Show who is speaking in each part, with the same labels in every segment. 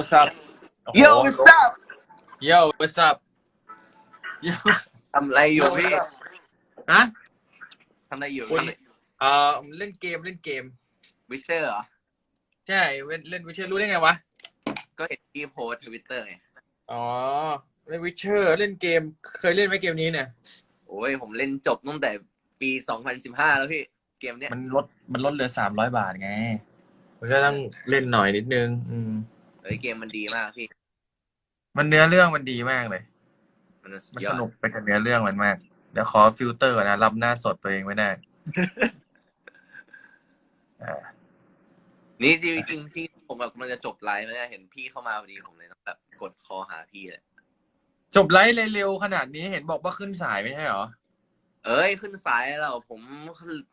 Speaker 1: what's up โอ้โห
Speaker 2: Yo what's up
Speaker 1: Yo what's up Yo
Speaker 2: ทำอะไรอยู่พี่
Speaker 1: ฮะ
Speaker 2: ทำอะไรอยู่
Speaker 1: โอ้ยเอ่อเล่นเกมเล่นเกม
Speaker 2: วิเชอร์เหรอ
Speaker 1: ใช่เล่นเล่นวิเชอร์รู้ได้ไงวะ
Speaker 2: ก็เห็นพี่โพสทวิตเตอร์ไง
Speaker 1: อ๋อเล่นวิเชอร์เล่นเกม เคยเล่นไหมเกมนี้เนี่ย
Speaker 2: โอ้ยผมเล่นจบตั้งแต่ปี2015แล้วพี่ เกมเนี้ย
Speaker 1: มันลดมันลดเหลือสามร้อยบาทไง มันก็ต้องเล่นหน่อยนิดนึง อืม
Speaker 2: เฮ้ยเกมมันดีมากพี่
Speaker 1: มันเนื้อเรื่องมันดีมากเลย
Speaker 2: มันสุด
Speaker 1: มัน
Speaker 2: ย
Speaker 1: ส
Speaker 2: อด
Speaker 1: นุกไปกับเนื้อเรื่องมันมาก เดี๋ยวขอฟิลเตอร์ก่อนนะรับหน้าสดตัวเองไม่ได้ อ่า
Speaker 2: นี่จริงๆที่ผมแบบมันจะจบไลฟ์แล้วเนี่ยเห็นพี่เข้ามาพอดีผมเลยต้องแบบกดคอหาพี่เลย
Speaker 1: จบไลฟ์เร็วๆขนาดนี้เห็นบอกว่าขึ้นสายไม่ใช่เหรอ
Speaker 2: เอ้ยขึ้นสายแล้วผม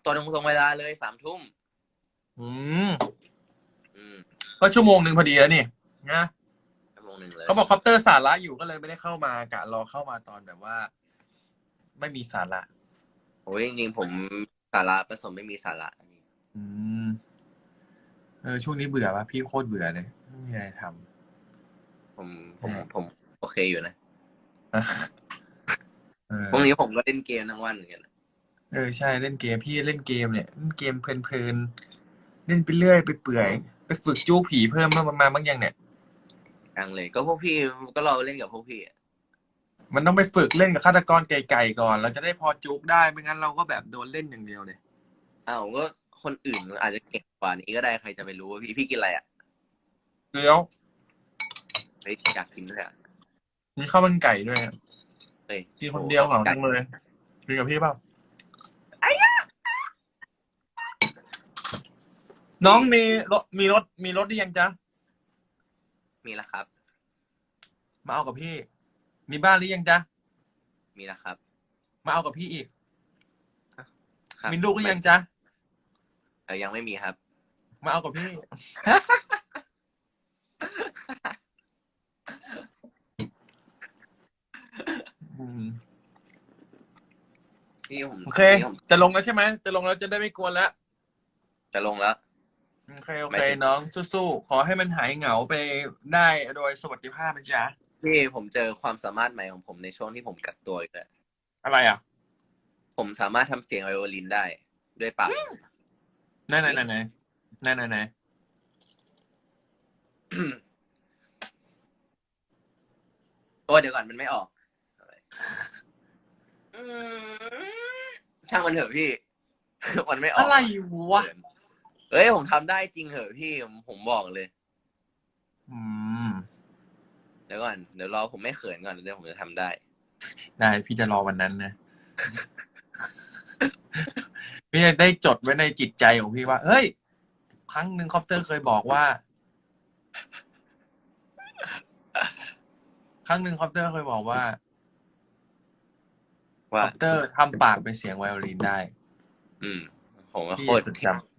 Speaker 2: ตอนตรงตรงเวลาเลยสามทุ่ม
Speaker 1: อืม
Speaker 2: อืม
Speaker 1: ก็ชั่วโมงหนึ่งพอดีแล้วนี่ นะ
Speaker 2: ชั่วโมงหนึ่งเลย
Speaker 1: เขาบอกคอปเตอร์สาระอยู่ก็เลยไม่ได้เข้ามากะรอเข้ามาตอนแบบว่า ไม่มีสาระ
Speaker 2: โอ้ยจริงๆผมสาระผสมไม่มีสาระ
Speaker 1: อืมเออช่วงนี้เบื่อปะพี่โคตรเบื่อเลยไม่มีอะไรท
Speaker 2: ผมผม
Speaker 1: อืม
Speaker 2: ผมโอเคอยู่นะำ
Speaker 1: เออ
Speaker 2: พรุ่งนี้ผมก็เล่นเกมทั้งวันเหมือนกัน
Speaker 1: เออใช่เล่นเกมพี่เล่นเกมเนี่ยเล่นเกมเพลินๆเล่นไปเรื่อยไปเปื่อย ไปฝึกจู้ผีเพิ่มมามาบ้างยังเนี่ย
Speaker 2: กลางเลย ก็พวกพี่ก็เราเล่นกับพวกพี่อะ
Speaker 1: มันต้องไปฝึกเล่นกับฆาตกรไก่ๆก่อน เราจะได้พอจุกได้ไม่งั้นเราก็แบบโดนเล่นอย่างเดียวเลย
Speaker 2: อ้าวก็คนอื่นอาจจะเก่งกว่านี้ก็ได้ใครจะไปรู้ว่าพี่พี่กินอะไรอะ
Speaker 1: เดี๋ยว
Speaker 2: เฮ้ยอยากกินด้วยอะ
Speaker 1: มีข้าวมันไก่ด้วย
Speaker 2: เฮ้ย
Speaker 1: กินคนเดียวเหงา
Speaker 2: ไก่
Speaker 1: จังเลยกินกับพี่เปล่าน้องมีรถมีรถมีรถหรือยังจ๊ะ
Speaker 2: มีแล้วครับ
Speaker 1: มาเอากับพี่ มีบ้านหรือยังจ๊ะ
Speaker 2: มีแล้วครับ
Speaker 1: มาเอากับพี่อีก
Speaker 2: ครับ
Speaker 1: มีลูกหรือยังจ๊ะ
Speaker 2: เออยังไม่มีครับ
Speaker 1: มาเอากับพี่ อืม
Speaker 2: พี่ผม
Speaker 1: โอเค
Speaker 2: พี่ผม
Speaker 1: จะลงแล้วใช่ไหม จะลงแล้วจะได้ไม่กวนแล้ว
Speaker 2: จะลงแล้ว
Speaker 1: โอเคโอ
Speaker 2: ไม่
Speaker 1: เค
Speaker 2: ติด
Speaker 1: น้องสู้ๆขอให้มันหายเหงาไปได้โดยสวัสดิภาพนะจ๊ะ
Speaker 2: พี่ผมเจอความสามารถใหม่ของผมในช่วงที่ผมกักตัวอีกแล้ว
Speaker 1: อะไรอะ
Speaker 2: ผมสามารถทำเสียงไวโอลินได้ ด้วยปาก
Speaker 1: ไหนไหนไหนไหนไหนไหนไหน
Speaker 2: โอ้เดี๋ยวก่อนมันไม่ออกอืมช่างมันเถอะพี่ มันไม่ออก
Speaker 1: อะไรวะ
Speaker 2: เฮ้ยผมทำได้จริงเหอะพี่ผมผมบอกเลย
Speaker 1: อืม
Speaker 2: เดี๋ยวก่อน เดี๋ยวรอผมไม่เขินก่อนเดี๋ยวผมจะทำได้
Speaker 1: ได้พี่จะรอวันนั้นนะ พี่จะได้จดไว้ในจิตใจของพี่ว่า เฮ้ย ครั้งหนึ่งคอปเตอร์เคยบอกว่า ครั้งหนึ่งคอปเตอร์เคยบอกว่าค
Speaker 2: ว่า
Speaker 1: อปเตอร์ทำปากเป็นเสียงไวโอลินได้
Speaker 2: อืม ผมว่า
Speaker 1: พี่
Speaker 2: โคตร
Speaker 1: จะจำ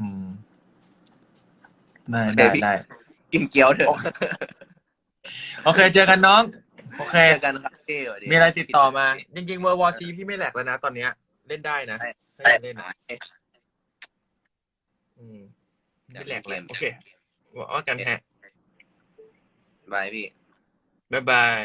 Speaker 1: อืม ได้
Speaker 2: โอเค
Speaker 1: ได้
Speaker 2: พี่
Speaker 1: ได้
Speaker 2: กินเกี๊ยวเถอะ
Speaker 1: โอเค เจอกันน้อง โอเค
Speaker 2: เจอกันครับพี่สวัสดี
Speaker 1: มีอะไรติดต่อมา จริงๆเวอร์วอซีพี่ไม่แหลกแล้วนะ ตอนเนี้ย เล่นได้นะ
Speaker 2: ได้
Speaker 1: ถ้าอยากเล่นนะอืมไม่แหลกเลยโอเคว่ากันฮะ
Speaker 2: บายพี่
Speaker 1: บ๊ายบาย